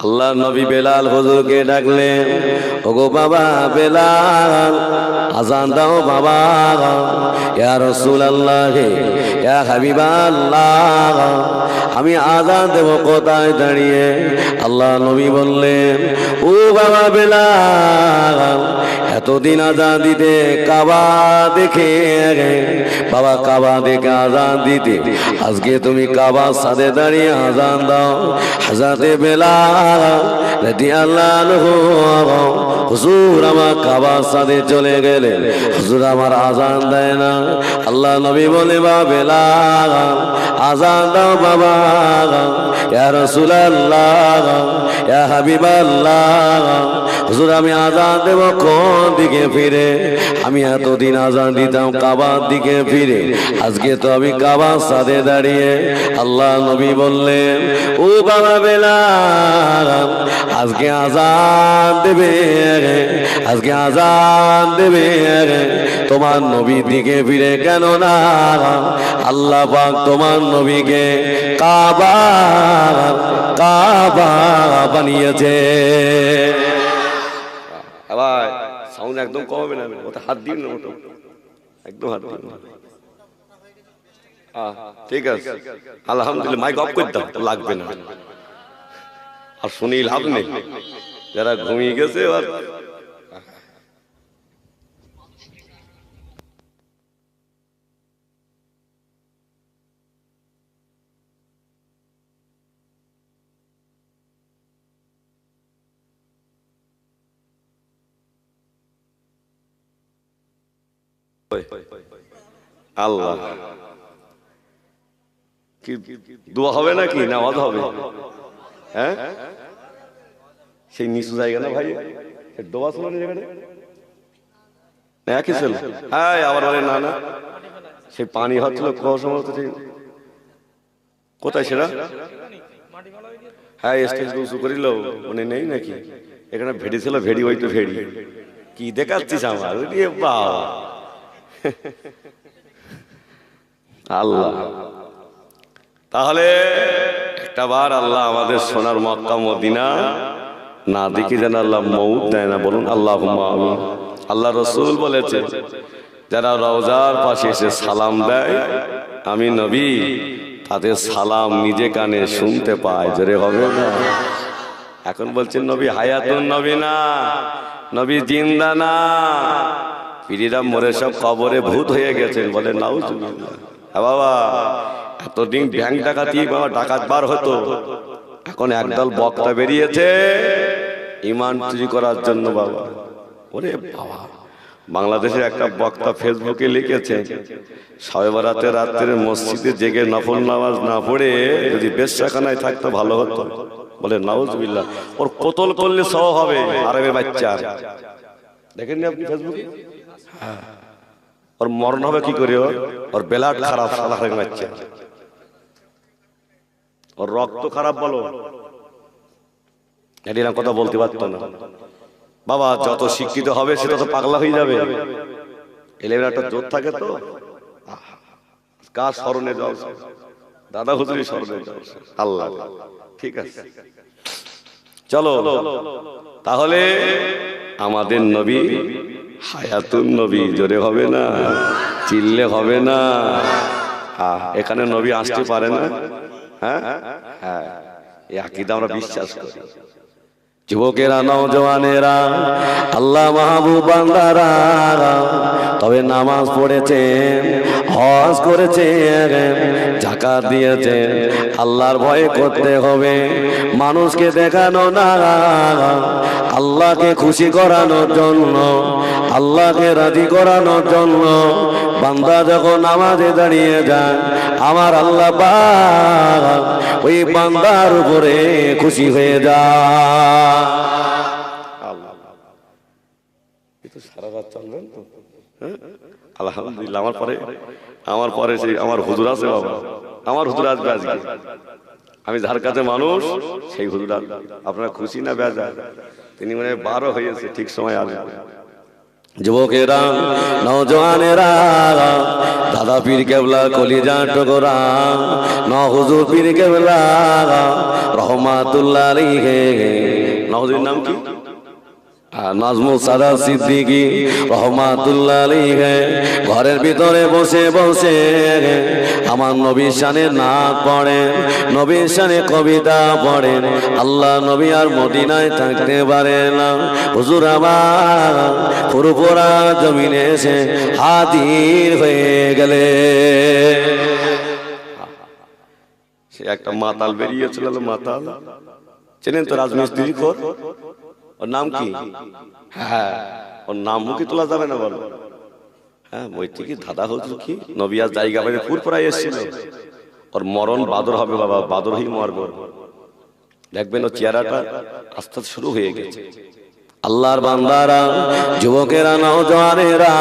আল্লাহ নবী বেলাল হুজুরকে ডাকলে ওগো বাবা বেলাল আজান দাও বাবা ইয়া রাসূলুল্লাহ আমি আজান দেব কোথায় দাঁড়িয়ে? আল্লাহ নবী বললেন, ও বাবা বেলাল, এতদিন আজান দিতে কাবা দেখে বাবা কাবা দেখে আজান দিতে। আজকে তুমি কাবা সাথে দাঁড়িয়ে আজান দাও। হাজাতে বেলা আল্লাহ হুজুর আমার কাবা সাথে চলে গেলে হুজুর আমার আজান দেয় না। আল্লাহ নবী বলে বা বেলা আজান দাও বাবা, ইয়া রাসূলুল্লাহ, ইয়া হাবিবাল্লাহ। হুজুর, আমি আজান দেব কোন দিকে ফিরে? আমি এতদিন আজান দিতাম কাবার দিকে ফিরে। আজকে তো আমি কাবার সাথে দাঁড়িয়ে আল্লাহ নবী বললেন, ও বাবা বেলা আজকে আজান দেবে আজকে আজান দেবে তোমার নবীর দিকে ফিরে কেন না? আল্লাহ পাক তোমার নবীকে কাবা কাবা বানিয়েছে। আবার সাউন্ড একদম কমাবে না? ওটা হাত দিন না ওটা একদম হাত দিন। ঠিক আছে। আলহামদুলিল্লাহ মাইক অফ করে দাও লাগবে না। আর শুনি লাভ নেই। যারা ঘুমিয়ে গেছে আর আল্লাহ। কি দোয়া হবে নাকি? না আওয়াজ হবে। হ্যাঁ? সেই নিচু জায়গা না ভাই? সে ডোবা ছিল না জায়গাটা? একই ছিল। হ্যাঁ আবার বলে না না সেই পানি হচ্ছিল সময় ঠিক- কোথায় সেটা? হ্যাঁ স্টেজ উঁচু করিল। মনে নেই নাকি? এখানে ভেড়ি ছিল, ভেড়ি ওই তো ভেড়ি। কি দেখাচ্ছিস আমার? বাবা আল্লাহ। তাহলে একটা বার আল্লাহ আমাদের সোনার মক্কা, মদিনা না দেখি যেন আল্লাহ মৌত দেয় না, বলুন আল্লাহ আল্লাহ রসুল বলেছে, যারা রওজার পাশে এসে সালাম দেয়, আমি নবী, তাদের সালাম নিজে কানে শুনতে পায়, জোরে হবে না? এখন বলছেন নবী, হায়াতুন নবী না, নবী জিন্দা না পিড়িরা মরে সব কবরে ভূত হয়ে গেছেন, বলে নাও হ্যাঁ বাবা, এতদিন ব্যাংক ডাকাতি, বাবা, ডাকাত বার হতো। এখন একদল বক্তা বেরিয়েছে, ইমান চুরি করার জন্য, বাবা। ওরে বাবা, বাংলাদেশের একটা বক্তা ফেসবুকে লিখেছে সবে বারাতে রাত্রে মসজিদে জেগে নফল নামাজ না পড়ে, যদি বেশাখানায় থাকতো ভালো হতো। বলে, নাউজবিল্লাহ। ওর কোতল করলে সহ হবে, আরবের বাচ্চা। দেখেননি আপনি ফেসবুকে? ওর মরণ হবে কি করে ওর বেলাট খারাপ, সাদা হয়ে বাচ্চা ওর রক্ত খারাপ বলো। এটি কথা বলতে পারতো না। বাবা, যত শিক্ষিত হবে, সে তত পাগলা হয়ে যাবে। এলেভেন একটা জোর থাকে তো। কার স্মরণে যাও? দাদা হুজুরি স্মরণে যাও। আল্লাহ। ঠিক আছে। চলো। তাহলে আমাদের নবী হায়াতুন নবী, জোরে হবে না? চিল্লে হবে না? এখানে নবী আসতে পারে না? হ্যাঁ? হ্যাঁ। এই আকিদা আমরা বিশ্বাস করি। যুবকেরা নওজওয়ানেরা আল্লাহ মাহবুব বান্দারা, তবে নামাজ পড়েছেন, হজ করেছেন জাকাত দিয়েছেন আল্লাহর ভয় করতে হবে। মানুষকে দেখানো না। আল্লাহকে খুশি করানোর জন্য, আল্লাহকে রাজি করানোর জন্য বান্দা যখন নামাজে দাঁড়িয়ে যায়, আমার আল্লাহ ওই বান্দার উপরে খুশি হয়ে যা হ্যাঁ? আলহামদুলিল্লাহ, আমার পরে আমার পরে সেই আমার হুজুর আছে বাবা। আমার হুজুর আসবে আজকে আমি যার কাছে মানুষ, সেই হুজুর আপনারা খুশি না বেজা তিনি মানে বারো হয়েছে, ঠিক সময় আসবে। যুবকেরা নজওয়ানেরা দাদা পীর কেবলা, কলিজা টকরা ন হুজুর পীর কেবলা, রহমাতুল্লাহ নহুজুর নাম কি? নাজমুল সাদা সিদ্দিকি রহমাতুল্লাহ ঘরের ভিতরে বসে বসে আমার নবীর শানে নাচ পড়েন নবীর শানে কবিতা পড়েন আল্লাহ নবী আর মদিনায় থাকতে পারে না। হুজুর আমার পুরোপুরা জমিনে এসে হাজির হয়ে গেলে। সে একটা মাতাল বেরিয়েছিল, মাতাল। চেনেন তো রাজমিস্ত্রি খোর? ওর নাম কি? হ্যাঁ ওর নাম মুখে তোলা যাবে না বলো। হ্যাঁ বইটি কি দাদা হচ্ছে কি? নবিয়ার জায়গা বাইরে ফুর পড়াই এসেছিল। ওর মরণ বাদর হবে বাবা বাদর হয়ে মরবে। দেখবেন ও চেহারাটা আস্তে শুরু হয়ে গেছে। আল্লাহর বান্দারা, যুবকেরা নওজওয়ানেরা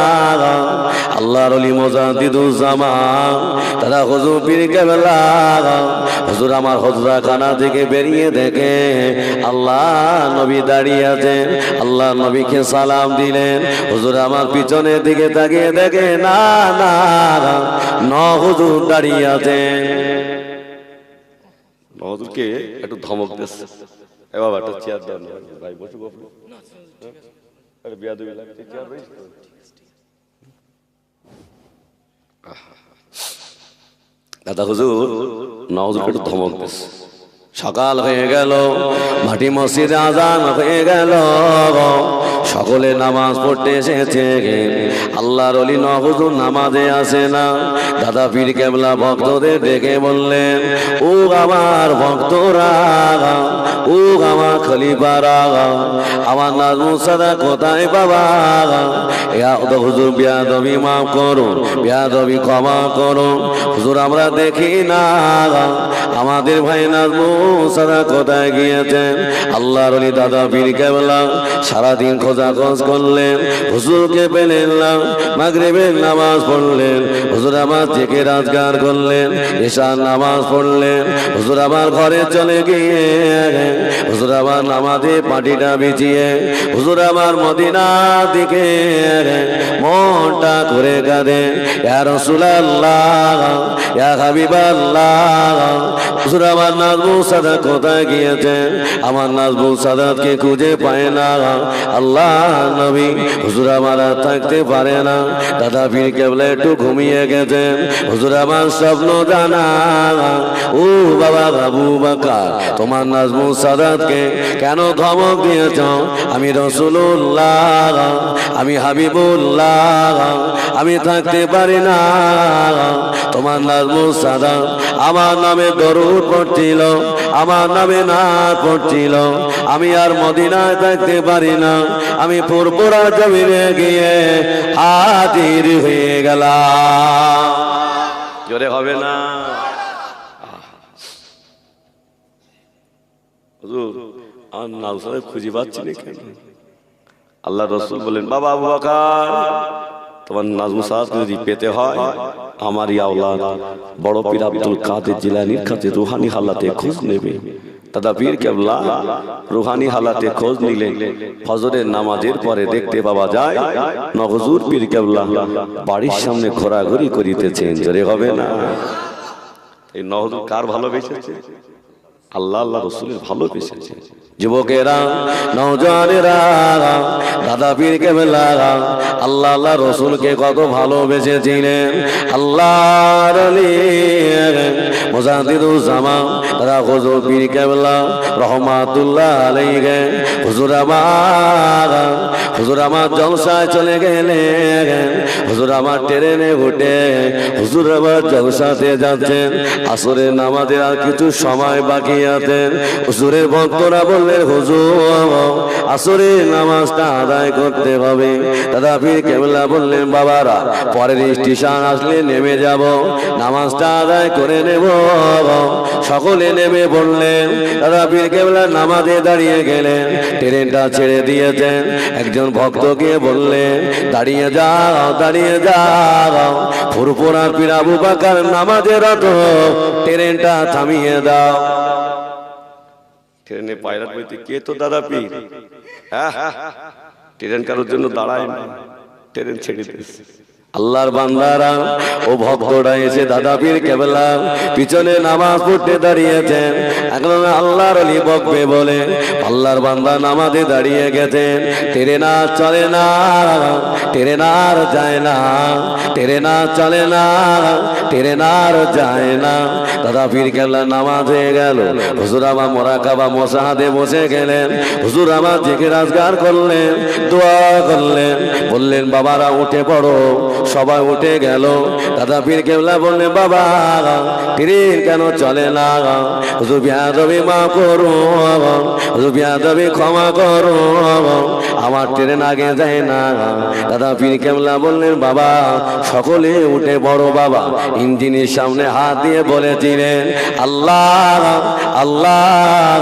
আল্লাহর অলি মোজাদ্দিদুজ্জামান তারা হুজুর পীর কেবলা, হুজুর আমার হজরা খানা থেকে বেরিয়ে দেখে, আল্লাহ নবী দাঁড়িয়ে আছেন, আল্লাহ নবীকে সালাম দিলেন, হুজুর আমার পিছনের দিকে তাকিয়ে দেখে, না না, ন হুজুর দাঁড়িয়ে আছেন। একটু ধমক দিচ্ছে এ বাবা, একটা চেয়ার দাও না ভাই বসে গপ্প আরে বিয়া দেবী লাগছে চেয়ার রয়েছে তো? দাদা হুজুর নজরুলকে একটু ধমক দিচ্ছে সকাল হয়ে গেল, মাটি মসজিদে আজান হয়ে গেল। সকলে নামাজ পড়তে এসেছে। আল্লাহর অলি নহুজুর নামাজে আসে না। দাদা পীর কেবলা ভক্তদের ডেকে বললেন, ও আমার ভক্তরা, ও আমার খলিফারা, আমার নাজমুল সাদা কোথায় বাবা? হুজুর বিয়াদবি মাফ করুন, বিয়াদবি ক্ষমা করুন। হুজুর, আমরা দেখি না। আমাদের ভাই নাজমুল সাদা কোথায় গিয়েছেন। আল্লাহর অলি দাদা পীর কেবলা সারাদিন খোঁজা খোঁজ করলেন, হুজুরকে পেলেন না, মাগরিবের নামাজ পড়লেন, হুজুর আমার থেকে রাজগার করলেন, ঈশার নামাজ পড়লেন, হুজুর আমার ঘরে চলে গিয়ে হুজুর আমার নামাজে পাটিটা বিছিয়ে, হুজুর আমার মদিনা দিকে মনটা করে কাঁদে, ইয়া রাসূলুল্লাহ, ইয়া হাবিবাল্লাহ, হুজুর আমার নাজমুল সাদাত কোথায় গিয়েছে। আমার নাজমুল সাদাতকে খুঁজে পায় না। আল্লাহ নবী, হুজুর আমার থাকতে পারে না। দাদা পীর কেবলে একটু ঘুমিয়ে গেছেন হুজুর আমার স্বপ্ন জানা। ও বাবা বাবু বাকা তোমার নাজমুল সাদাতকে কেন ধমক দিয়েছ? আমি রসুল্লাহ আমি হাবিবুল্লাহ, আমি থাকতে পারি না। তোমার নাজমুল সাদাত আমার নামে দরুদ পড়ছিল। আমার নামে না পড়ছিল আমি আর মদিনায় থাকতে পারি না। আমি পুরপুরা জমিনে গিয়ে হাজির হয়ে গেলাম। জোরে হবে না। আমার নাম খুঁজে পাচ্ছি না আল্লাহ রসুল বলেন, বাবা আবু বকর তোমার নাজমু সাহেব যদি পেতে হয় আমার আওলাদ, বড় পীর আব্দুল কাদের জিলানির কাছে রুহানি হালাতে খোঁজ নেবে। দাদা পীর কেবলা, রুহানি হালাতে খোঁজ নিলে ফজরের নামাজের পরে দেখতে পাওয়া যায়, নগজুর পীর কেবলা বাড়ির সামনে ঘোরাঘুরি করিতেছেন। জোরে হবে না? এই নহজুর কার ভালোবেসেছে? আল্লাহ আল্লাহ রসুলের ভালোবেসেছে। যুবকেরা নৌজনেরা দাদা পীর কেবলা, আল্লাহ আল্লাহ রসুলকে কত ভালোবেসেছিলেন। আল্লাহর মোজাদিদুজ্জামান দাদা হুজুর পীর কেবলা, রহমাতুল্লাহ আলাইহি, হুজুর আমার হুজুর আমার জলসায় চলে গেলেন, হুজুর আমার ট্রেনে উঠে হুজুর আবার জলসাতে যাচ্ছেন, আসরের নামাজের আর কিছু সময় বাকি আছেন হুজুরের ভক্তরা বললেন হুজুর, আসরের নামাজটা আদায় করতে হবে। দাদা পীর কেবলা বললেন, বাবারা, পরের স্টেশন আসলে নেমে যাব। নামাজটা আদায় করে নেব। সকলে নেমে বললেন দাদা পীর কেবলা নামাজে দাঁড়িয়ে গেলেন। ট্রেনটা ছেড়ে দিয়েছেন। একজন ভক্তকে বললেন, দাঁড়িয়ে যাও দাঁড়িয়ে যাও। ফুরফুরার পীর আবু বাকার নামাজে রত। ট্রেনটা থামিয়ে দাও। ট্রেনে পায়রাট বইতে কে তো দাদা পীর? হ্যাঁ ট্রেন কারোর জন্য দাঁড়ায় না ট্রেন ছেড়ে দিয়েছে। আল্লাহর বান্দারা, ও ভক্তরা এসে দাদা পীর কেবলা, পিছনে নামাজ পড়তে দাঁড়িয়েছেন। এখন আল্লাহর অলি বকবে বলে আল্লাহর বান্দা নামাজে দাঁড়িয়ে গেছেন তেরে না চলে না, তেরে না যায় না, তেরে না চলে না, তেরে না যায় না। দাদা পীর কেবলা নামাজ হয়ে গেল। হুজুর আমার মোরাকাবা মশাহাদে বসে গেলেন। হুজুর আমার জেগে রাজগার করলেন, দোয়া করলেন। বললেন, বাবারা, উঠে পড়ো। সবাই উঠে গেল। দাদা পীর কেবলা বললে, বাবা ট্রেন কেন চলে না বিয়াদবি মা করো বিয়াদবি ক্ষমা করো আমার ট্রেন আগে যায় না দাদা পীর কেবলা বললেন, বাবা, সকলে উঠে বড় বাবা। ইঞ্জিনের সামনে হাত দিয়ে বলেছিলেন, আল্লাহ আল্লাহ,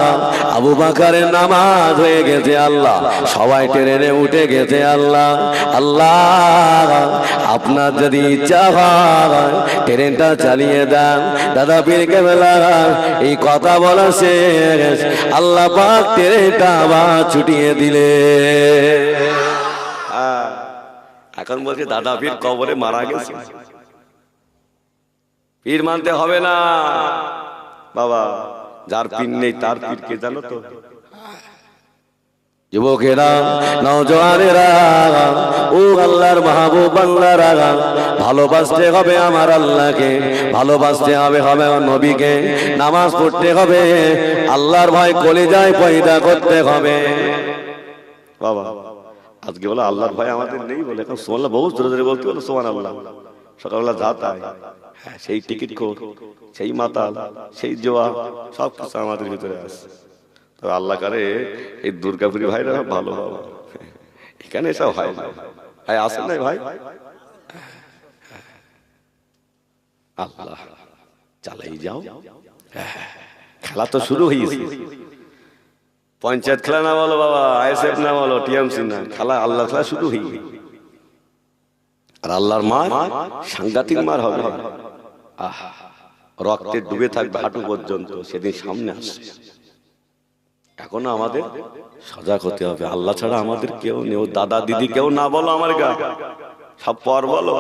আবু বাকারের নামাজ হয়ে গেছে আল্লাহ। সবাই ট্রেনে উঠে গেছে, আল্লাহ আল্লাহ আপনার যদি ইচ্ছা হয়, ট্রেনটা চালিয়ে দেন। দাদা পীর কেবলা, এই কথা বলা শেষ। আল্লাহ পাক ট্রেনটা আবার ছুটিয়ে দিলে। এখন বলছে দাদা পীর কবরে মারা গেছে। পীর মানতে হবে না। বাবা, যার পীর নেই, তার পীর কে জানো তো? যুবকেরা নওজওয়ানেরা ও আল্লাহর মাহবুব বাংলারা ভালোবাসতে হবে আমার আল্লাহকে ভালোবাসতে হবে হবে নবীকে নামাজ পড়তে হবে আল্লাহর ভয় কলিজায় পয়দা করতে হবে। বাবা আজকে বলো আল্লাহর ভয় আমাদের নেই বলে এখন সোমাল্লাহ বহু ধরে ধরে বলতে বলো সোমান আল্লাহ সকালবেলা যা তাই হ্যাঁ, সেই টিকিট কোর সেই মাতাল সেই জোয়া সব কিছু আমাদের ভিতরে আছে। তো আল্লাহ করে, এই দুর্গাপুরি ভাইরা ভালো এখানে এসব হয় না। ভাই, আসেন নাই ভাই? আল্লাহ, চালাই যাও। খেলা তো শুরু হয়েছে পঞ্চায়েত খেলা না বলো বাবা, আইএসএফ না বলো, টিএমসি না। খেলা, আল্লাহ খেলা শুরু হয়ে। আর আল্লাহর মার, সাংঘাতিক মার হবে। আহ, রক্তে ডুবে থাকবে হাঁটু পর্যন্ত, সেদিন সামনে আসছে এখনও আমাদের সজাগ হতে হবে। আল্লাহ ছাড়া আমাদের কেউ নেই। দাদা দিদি কেউ না বলো আমার গা। সব পর বলো।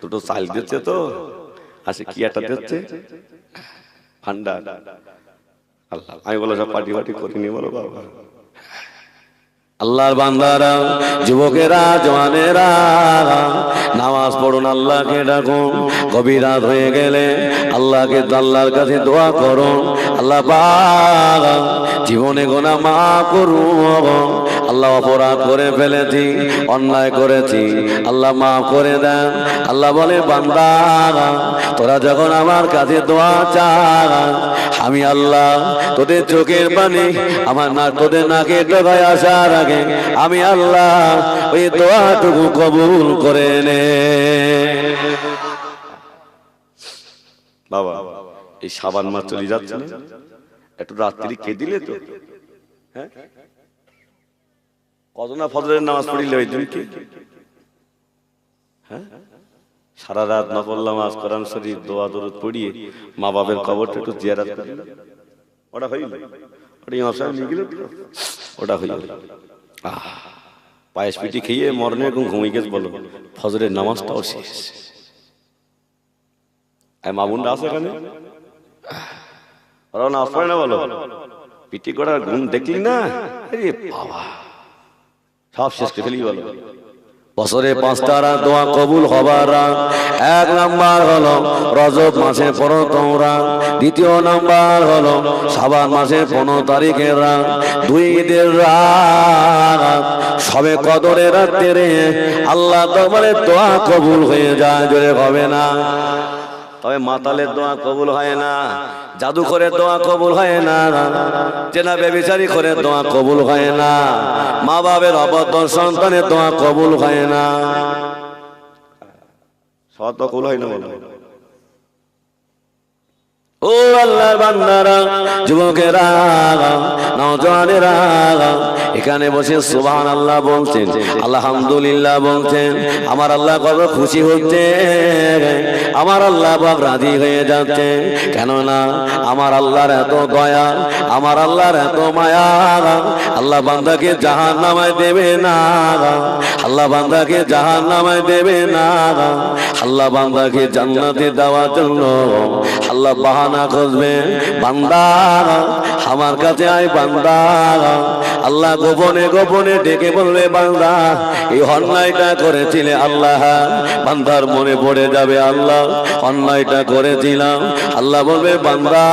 দুটো চাল দিচ্ছে তো। আসে কি একটা দিচ্ছে? ঠান্ডা আল্লাহ আমি বলো সব পার্টি পার্টি করিনি বলো বাবা। আল্লাহর বান্দারা, যুবকেরা, জওয়ানেরা, নামাজ পড়ুন, আল্লাহকে ডাকুন, গভীর রাত হয়ে গেলে আল্লাহকে আল্লাহর কাছে দোয়া করুন। আল্লাহ জীবনে গোনা মা করুন। আল্লাহ অপরাধ করে ফেলেছি, অন্যায় করেছি। আল্লাহ মাফ করে দেন। আল্লাহ বলে, বান্দা, তোরা যখন আমার কাছে দোয়া চান আমি আল্লাহ তোদের চোখের পানি আমার না তোদের নাকে টোকায় আসার আগে আমি আল্লাহ ওই দোয়াটুকু কবুল করে নে। বাবা, এই সাবান মাস চলে যাচ্ছে একটু রাত্রি কে দিলে তো। হ্যাঁ? কত না ফজরের নামাজ পড়িলে ওই দিন কি? হ্যাঁ? সারা রাত নকল নামাজ কোরআন শরীফ দোয়া দরুদ পড়িয়ে মা বাবার কবরটা একটু জিয়ারাত করে। ওটা হইল। ওটা ইমাম সাহেব নিয়ে গেল ওটা হইল। আহ, পায়েস পিটি খেয়ে মরণে এখন ঘুমিয়ে গেছে বলো। ফজরের নামাজটাও শেষ। এই মামুনটা আছে এখানে? ওরা নামাজ পড়ে না বলো? পিটি করার ঘুম দেখলি না? বাবা। সব শেষ করে ফেলি বলো বছরে পাঁচটা রাত দোয়া কবুল হবার রাত। এক নাম্বার হলো রজব মাসে প্রথম রাত। দ্বিতীয় নাম্বার হলো সাবান মাসে পনেরো তারিখের রাত। দুই ঈদের রাত। সবে কদরের রাত্রে আল্লাহ তোমার দোয়া কবুল হয়ে যায় জোরে হবে না। তবে মাতালের দোয়া কবুল হয় না জাদু করে দোয়া কবুল হয় না চেনা বেবিচারি করে দোয়া কবুল হয় না মা বাবের অবদ্ধ সন্তানের দোয়া কবুল হয় না। কবুল হয় না বলো। ও আল্লাহর বান্দারা যুবকেরা নওজওয়ানেরা এখানে বসে সুবহান আল্লাহ বলছেন, আলহামদুলিল্লাহ বলছেন, আমার আল্লাহ কত খুশি হচ্ছে? আমার আল্লাহ বাপ রাজি হয়ে যাচ্ছে। কেননা আমার আল্লাহর এত দয়া, আমার আল্লাহর এত মায়া, আল্লাহ বান্দাকে জাহান নামায় দেবে না, আল্লাহ বান্দাকে জাহান নামায় দেবে না, আল্লাহ বান্দাকে জান্নাতে দেওয়ার জন্য আল্লাহ বাহানা খুঁজবে। বান্দা, আমার কাছে আয় বান্দা, আল্লাহ গোপনে গোপনে ডেকে বলবে বান্দা এই অন্যায়টা করেছিলে আল্লাহ। বান্দার মনে পড়ে যাবে আল্লাহ। অন্যায়টা করেছিলাম। আল্লাহ বলবে বান্দা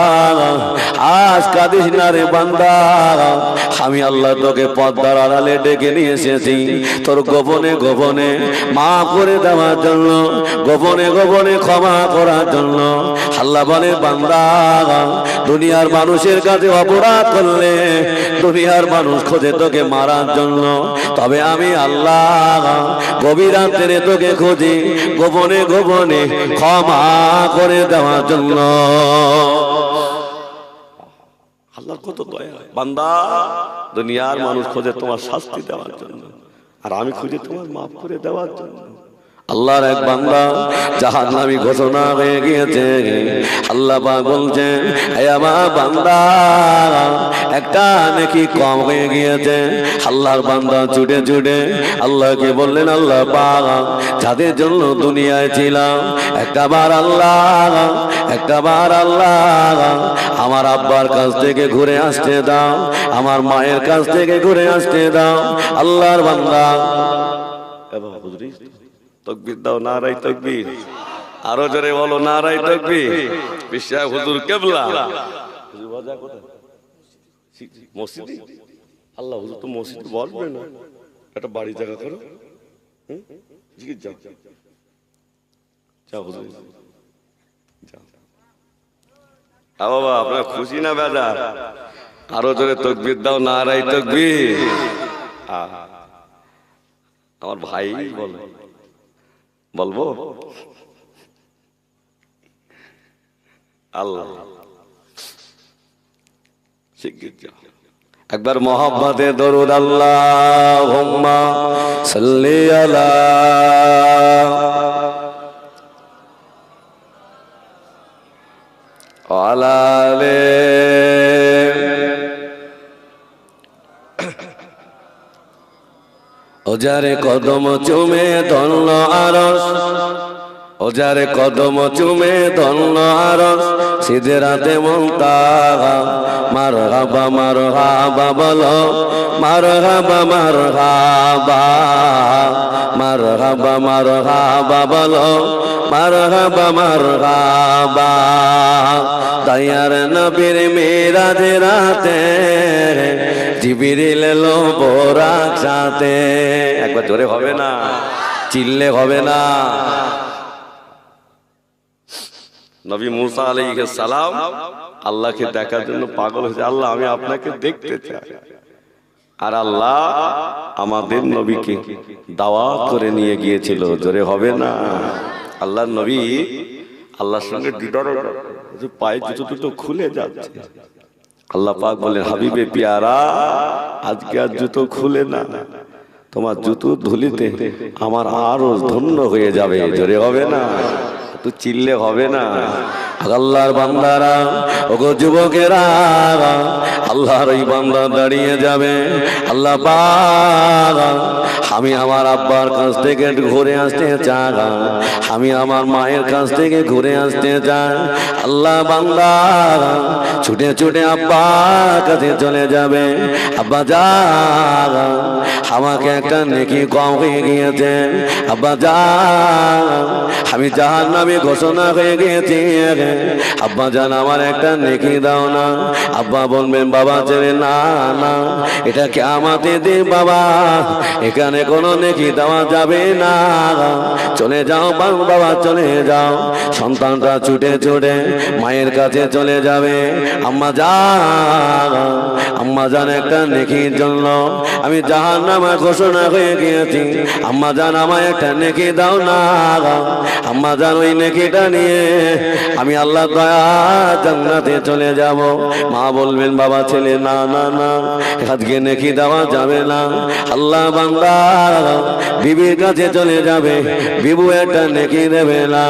আজ কাঁদিস না রে বান্দা। আমি আল্লাহ তোকে পদ্মার আড়ালে ডেকে নিয়ে এসেছি। তোর গোপনে গোপনে মা করে দেওয়ার জন্য গোপনে গোপনে ক্ষমা করার জন্য। আল্লাহ বলে বান্দা দুনিয়ার মানুষের কাছে অপরাধ করলে দুনিয়ার মানুষ খোঁজে তোকে মারার জন্য। তবে আমি আল্লাহ গভীর রাত্রে তোকে খুঁজি, গোপনে গোপনে ক্ষমা করে দেওয়ার জন্য। আল্লাহ কত দয়া। বান্দা, দুনিয়ার মানুষ খোঁজে তোমার শাস্তি দেওয়ার জন্য। আর আমি খুঁজে তোমার মাফ করে দেওয়ার জন্য। আল্লাহর এক বান্দা জাহান নামি ঘোষণা হয়ে গিয়েছে। আল্লাহ বলছেন আমার বান্দা একটা নাকি কম হয়ে গিয়েছে। আল্লাহর বান্দা ছুটে ছুটে আল্লাহকে বললেন আল্লাহ পাক যাদের জন্য দুনিয়ায় ছিলাম একটা বার আল্লাহ একটা বার আল্লাহ আমার আব্বার কাছ থেকে ঘুরে আসতে দাও আমার মায়ের কাছ থেকে ঘুরে আসতে দাও আল্লাহর বান্দা। হুজুরি, তকবির দাও নারাই তকবির। আরও জোরে বলো নারাই তকবির। বিশ্বাস, হুজুর কেবলা? মসজিদে? আল্লাহ, হুজুর তো মসজিদ বলবে না। একটা বাড়ি জায়গা করো? জিজ্ঞেস যাও। যাও, হুজুর। যাও। বাবা, আপনার খুশি না বেজার? আরও জোরে তকবির দাও নারাই তকবির। আমার ভাই বল। বলব আল্লাহ। একবার মোহাম্মদে দরুদ আল্লাহ হুম্মা সাল্লি আলা ওয়ালা আলে ওজারে কদম চুমে ধন্য আরস ওজারে কদম চুমে ধন্য আরস সিধে রাতে মন্তা মার হাবা মার হাবা বলো মার হাবা মার হাবা মার হাবা মার হাবা বলো মার হাবা মার হাবা দয়ার নবীর মেরাজ রাতে জিবিরিল লো বোরাক সাথে একবার জোরে হবে না, চিল্লে হবে না। নবী মুসা আলাইহিস সালাম আল্লাহকে দেখার জন্য পাগল হয়েছে। আল্লাহ, আমি আপনাকে দেখতে চাই। আর আল্লাহ আমাদের নবীকে দাওয়াত করে নিয়ে গিয়েছিল। জোরে হবে না? আল্লাহর নবী আল্লাহর সঙ্গে পায়ে জুতো দুটো খুলে যাচ্ছে। আল্লাহ পাক বলেন, হাবিবে পিয়ারা, আজকে আর জুতো খুলে না। তোমার জুতো ধুলিতে আমার আরও ধন্য হয়ে যাবে। জোরে হবে না? একটু চিল্লে হবে না। আল্লাহর বান্দারা, ওগো যুবকেরা, আল্লাহর ওই বান্দা দাঁড়িয়ে যাবে। আল্লাহ আমি আমার আব্বার কাছ থেকে ঘুরে আসতে চাই। আমি আমার মায়ের কাছ থেকে ঘুরে আসতে চাই। আল্লাহ বান্দা, ছুটে ছুটে আব্বার কাছে চলে যাবে। আব্বা যা আমাকে একটা নেকি কম হয়ে গিয়েছে। আব্বা যা আমি জাহান নামে ঘোষণা হয়ে গিয়েছি আব্বা জান, আমার একটা নেকি দাও না। আব্বা বলবেন, বাবা ছেলে না না। এটা কে আমাতে দে, বাবা? এখানে কোনো নেকি দেওয়া যাবে না। চলে যাও বাবা, চলে যাও। সন্তানটা ছুটে ছুটে মায়ের কাছে চলে যাবে। আম্মা যা আম্মা জান একটা নেকির জন্য আমি জাহান নামা ঘোষণা হয়ে গিয়েছি। আম্মা জান, আমায় একটা নেকি দাও না। আম্মা জান, ওই নেকিটা নিয়ে আমি আল্লাহ দয়া জান্নাতে চলে যাব। মা বলবেন, বাবা ছেলে, না না না আজকে নেকি দেওয়া যাবে না। আল্লাহ বান্দা, বিবির কাছে চলে যাবে, বিবু একটা নেকি দেবে না।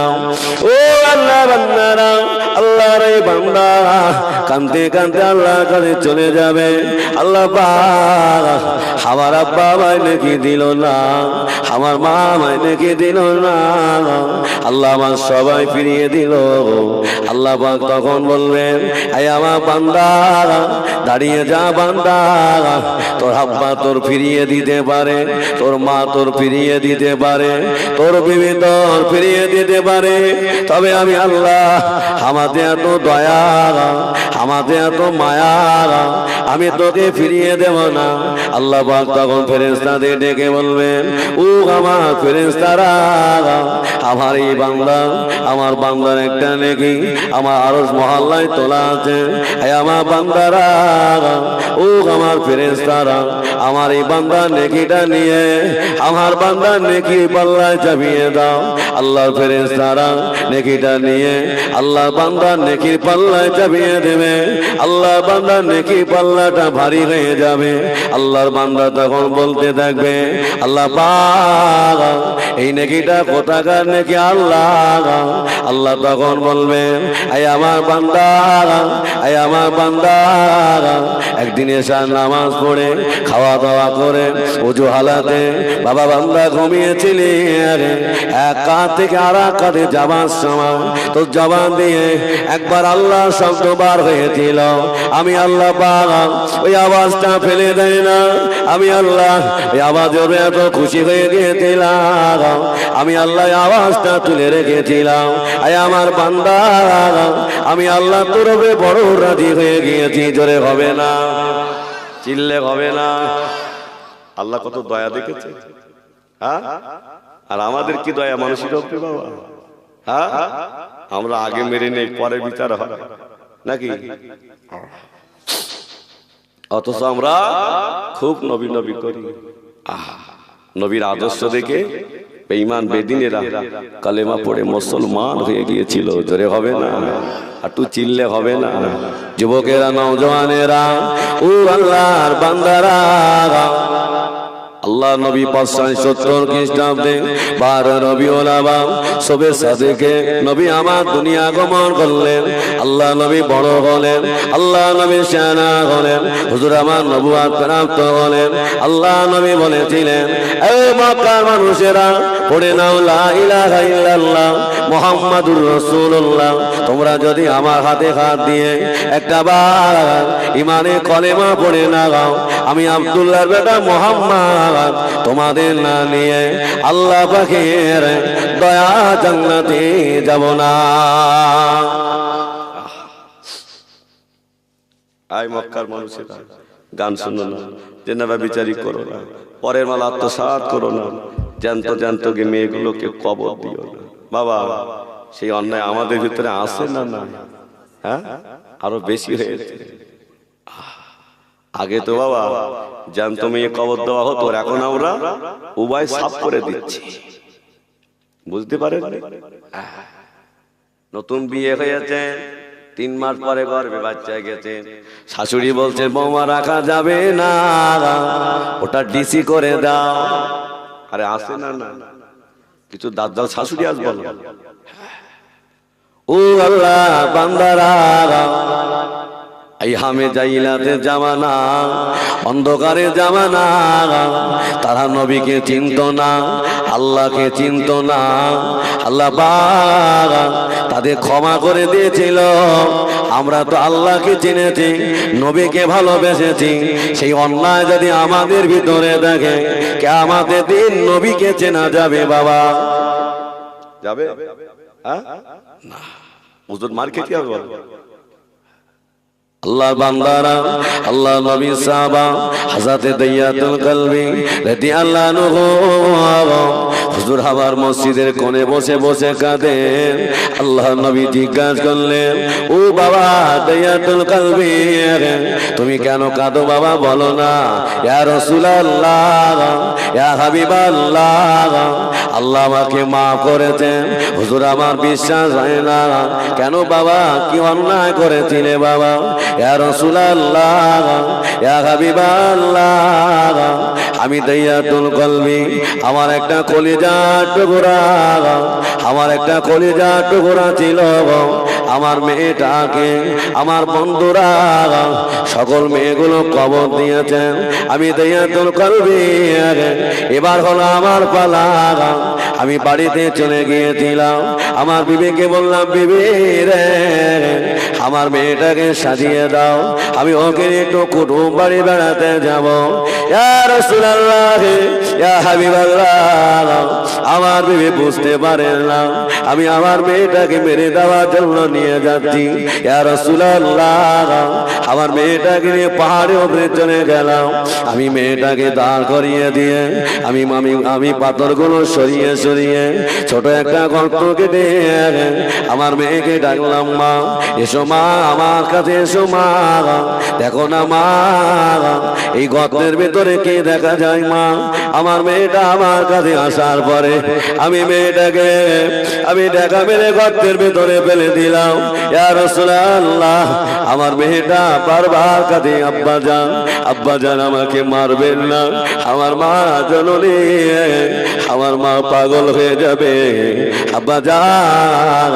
ও আল্লাহ বান্দারা, আল্লাহর এই বান্দা কানতে কানতে আল্লাহর কাছে চলে যাবে। আল্লাহ আমার আব্বা আমায় নাকি দিল না, আমার মা আমায় নাকি দিল না। আল্লাহ আমার সবাই ফিরিয়ে দিল। আল্লাহ তখন বলবেন আই আমার বান্দা, দাঁড়িয়ে যা বান্দা। তোর আব্বা তোর ফিরিয়ে দিতে পারে, তোর মা তোর ফিরিয়ে দিতে পারে, তোর বিবি তোর ফিরিয়ে দিতে পারে। তবে আমি আল্লাহ আমাদের এত দয়া আমাদের এত মায়া, আমি তোকে ফিরিয়ে দেব না। আল্লাহ তখন ফেরেস্তাদের ডেকে বলবেন ও আমার ফেরেস্তারা আমার এই বাংলা আমার বাংলার একটা নেকি আমার আরস মহল্লায় তোলা আছে। আমার বান্দারা, ও আমার ফেরেস্তারা আমার এই বান্দার নেকিটা নিয়ে, আমার বান্দার নেকি পাল্লায় চাপিয়ে দাও। আল্লাহর ফেরেস্তারা নেকিটা নিয়ে আল্লাহ বান্দার নেকির পাল্লায় চাপিয়ে দেবে। আল্লাহ বান্দার নেকি পাল্লাটা ভারী হয়ে যাবে। আল্লাহর বান্দা তখন বলতে থাকবে, আল্লাহ এই নেকিটা কোথাকার নেকি? আল্লাহ আল্লাহ তখন বলবেন আই আমার বান্দা আই আমার বান্দা। একদিন এসার নামাজ পড়ে খাওয়া দাওয়া করে উজু হালাতে, বাবা বান্দা, ঘুমিয়েছিলি? আরে, এক কাঁধ থেকে আর এক কাঁধে যাবার সময় তো জবান দিয়ে একবার আল্লাহ শব্দ বার হয়েছিল। আমি আল্লাহ পাক ওই আওয়াজটা ফেলে দেয় না। আমি আল্লাহ ওই আওয়াজের এত খুশি হয়ে গিয়েছিলাম। আমি আল্লাহ আওয়াজটা তুলে রেখেছিলাম। আয় আমার বান্দা আমি আল্লাহ তোরবে বড় রাজি হয়ে গিয়েছি, জোরে হবে না, চিল্লে হবে না। আল্লাহ কত দয়া দেখেছে হ্যাঁ? আর আমাদের কি দয়া মানুষের উপরে বাবা? হ্যাঁ? আমরা আগে মেরে নেই, পরে বিচার হয়। নাকি? অথচ আমরা খুব নবী নবী করি। নবীর আদর্শ দেখে বেঈমান বেদিনেরা কালেমা পড়ে মুসলমান হয়ে গিয়েছিল। জোরে হবে না? একটু চিল্লে হবে না? যুবকেরা নওজওয়ানেরা ও আল্লাহর বান্দারা আল্লাহ নবী পাঁচশো সত্তর খ্রিস্টাব্দে বারো রবি ওলাবাম সবে সাদেকে নবী আমার দুনিয়া গমন করলেন। আল্লাহ নবী বড় হলেন। আল্লাহ নবী সেনা হলেন। হুজুর আমার নবুয়াত প্রাপ্ত হলেন। আল্লাহ নবী বলেছিলেন এই মক্কার মানুষেরা, পড়ে নাও লা ইলাহা ইল্লাল্লাহ মুহাম্মাদুর রাসূলুল্লাহ। তোমরা যদি আমার হাতে হাত দিয়ে একটা বার ইমানে কলেমা পড়ে না গাও আমি আব্দুল্লাহর বেটা মোহাম্মদ তোমাদের না নিয়ে আল্লাহ পাখির দয়া জান্নাতে যাব না। আয় মক্কার মানুষেরা, গান শুনো না জেনাবা বিচারি করো না, পরের মালা আত্মসাত করো না, জ্যান্ত জ্যান্ত গে মেয়েগুলোকে কবর দিও না। বাবা, সেই অন্যায় আমাদের ভিতরে আসে না না? হ্যাঁ? আরও বেশি হয়েছে আগে তো বাবা জ্যান্ত মেয়ে কবর দেওয়া হতো এখন আমরা উভয় সাফ করে দিচ্ছি। বুঝতে পারেন নতুন বিয়ে হয়েছে, তিন মাস পরে গর্ভে বাচ্চা গেছে। শাশুড়ি বলছে, বৌমা, রাখা যাবে না। ওটা ডিসি করে দাও। আরে আসে না না? কিছু দাদাল শাশুড়ি আসব ও আল্লাহ বান্দারা এই হামে জাইলাতে জামানা অন্ধকারে জামানা তারা নবীকে চিনত না আল্লাহকে চিনত না। আল্লাহ তাদের ক্ষমা করে দিয়েছিল। আমরা তো আল্লাহকে চিনেছি নবীকে ভালোবেসেছি। সেই অন্যায় যদি আমাদের ভিতরে দেখে কে আমাদের দিন নবীকে চেনা যাবে বাবা। যাবে? হ্যাঁ? না। হুজুর মার খেতে হবে। বলো। আল্লাহর বান্দারা, আল্লাহ নবী সাহাবা হাজাতে দাইয়াতুল কলবি রেদি আল্লাহ নহু হুজুর হাবার মসজিদের কোণে বসে বসে কাঁদেন। আল্লাহ নবী জিজ্ঞাসা করলেন, ও বাবা দাইয়াতুল কলবি, তুমি কেন কাঁদো বাবা? বলো না। ইয়া রাসূলুল্লাহ, ইয়া হাবিবাল্লাহ, আল্লাহ আমাকে মা করেছেন। হুজুর, আমার বিশ্বাস হয় না। কেন বাবা? কি অন্যায় করেছিলে বাবা? ইয়া রাসূলুল্লাহ, ইয়া হাবিবাল্লাহ, আমি দাইয়াতুল কলবি, আমার একটা কলিজা টুকরা, আমার একটা কলিজা টুকরা ছিল আমার মেয়েটাকে, আমার বন্ধুরা, সকল মেয়েগুলো কবর দিয়েছেন। আমি দাইয়াতুল কলবি এবার হলো আমার পালা। আমি বাড়িতে চলে গিয়েছিলাম। আমার বিবেকে বললাম, বিবি রে, আমার মেয়েটাকে সাজিয়ে দাও। আমি ওকে একটু কুটুম বাড়ি বেড়াতে যাব। আমার বিবি বুঝতে পারেন না। আমি আমার মেয়েটাকে মেরে দেওয়ার জন্য নিয়ে যাচ্ছি। আমার মেয়েটাকে নিয়ে পাহাড়ে চলে গেলাম। আমি মেয়েটাকে দাঁড় করিয়ে দিয়ে, আমি আমি আমি পাথরগুলো সরিয়ে সরিয়ে ছোট একটা গর্ত কেটে আমার মেয়েকে ডাকলাম, মা, এসো মা, আমার কাছে এসো মা, দেখো না মা এই গর্তের ভেতরে কে দেখা যায় মা? আমার মেয়েটা আমার কাছে আসার পরে আমি মেয়েটাকে, আমি দেখা মেরে গর্তের ভেতরে ফেলে দিলাম। আল্লাহ আমার মেয়েটা বারবার কাঁদে, আব্বা যান আব্বা যান, আমাকে মারবেন না। আমার মা জননী আমার মা পাগল হয়ে যাবে। আব্বা যান,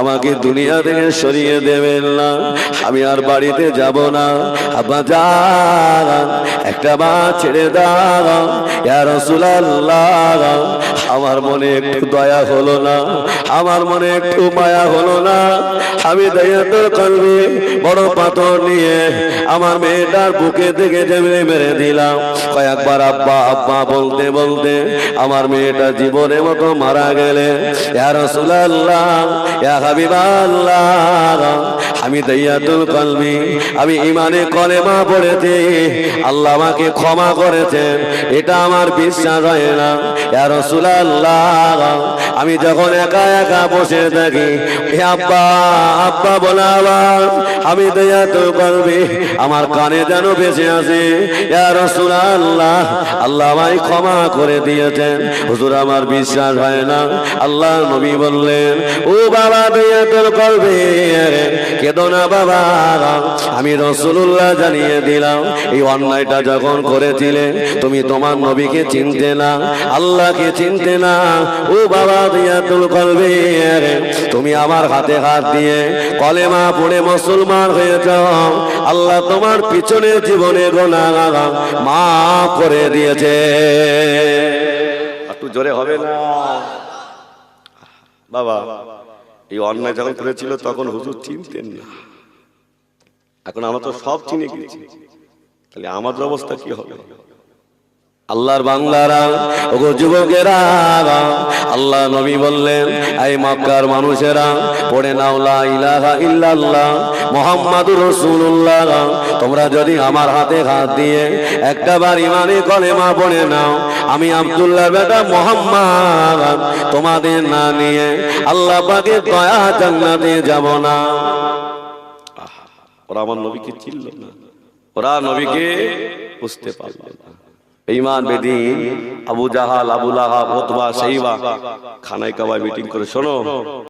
আমাকে দুনিয়া থেকে সরিয়ে দেবেন না। আমি আর বাড়িতে যাব না। আব্বা যান একটা মা ছেড়ে দাও, ইয়া রাসূলুল্লাহ। আমার মনে একটু দয়া হলো না, আমার মনে একটু মায়া হলো না। আমি দয়াতর কলবে, বড় পাথর নিয়ে আমার মেয়েটার বুকে থেকে জেমে মেরে দিলাম। কয়েকবার আব্বা আব্বা বলতে বলতে আমার মেয়েটা জীবনের মতো মারা গেলে, ইয়া রাসূলুল্লাহ, ইয়া হাবিবাল্লাহ। আমি দয়াতুল কলবি আমি ইমানে কলেমা পড়েছি। আল্লাহ আমাকে ক্ষমা করেছেন, এটা আমার বিশ্বাস হয় না। ইয়া রাসূলুল্লাহ, আমি যখন একা একা বসে থাকি আব্বা আব্বা বলা আবার, আমি দয়াতুল কলবি আমার কানে যেন বেঁচে আছে ইয়া রাসূলুল্লাহ, আল্লাহ আমায় ক্ষমা করে দিয়েছেন। হুজুর, আমার বিশ্বাস হয় না। আল্লাহ নবী বললেন, ও বাবা দয়াতুল কলবি কেদো না বাবা, আমি রসুল্লাহ জানিয়ে দিলাম, এই অন্যায়টা যখন করেছিলে, তুমি তোমার নবীকে চিনতে না, আল্লাহকে চিনতে না, ও বাবা দিয়া তুল করবে তুমি আমার হাতে হাত দিয়ে কলেমা পড়ে মুসলমান আল্লাহ তোমার পিছনের জীবনে গোনা করে দিয়েছে। একটু জোরে হবে না? বাবা এই অন্যায় যখন করেছিল, তখন হুজুর চিনতেন না। এখন আমরা তো সব চিনে গেছি। তাহলে আমাদের অবস্থা কি হবে? আল্লাহর বাংলারা ওগো যুবকেরা, আল্লাহ নবী বললেন এই মক্কার মানুষেরা, পড়ে নাও লা ইলাহা ইল্লাল্লাহ, মুহাম্মাদুর রাসূলুল্লাহ। তোমরা যদি আমার হাতে হাত দিয়ে একটা বার ইমানে কলেমা পড়ে নাও, আমি আব্দুল্লাহ বেটা মোহাম্মদ, তোমাদের না নিয়ে আল্লাহ পাকে দয়া জান্নাতে যাব না। ওরা আমার নবীকে চিনল না। ওরা নবীকে বুঝতে পারল না। ইমান বেদিন আবু জাহাল আবু লাহাব ফতবা সেইবা। খানায় কাবায় মিটিং করে শোনো।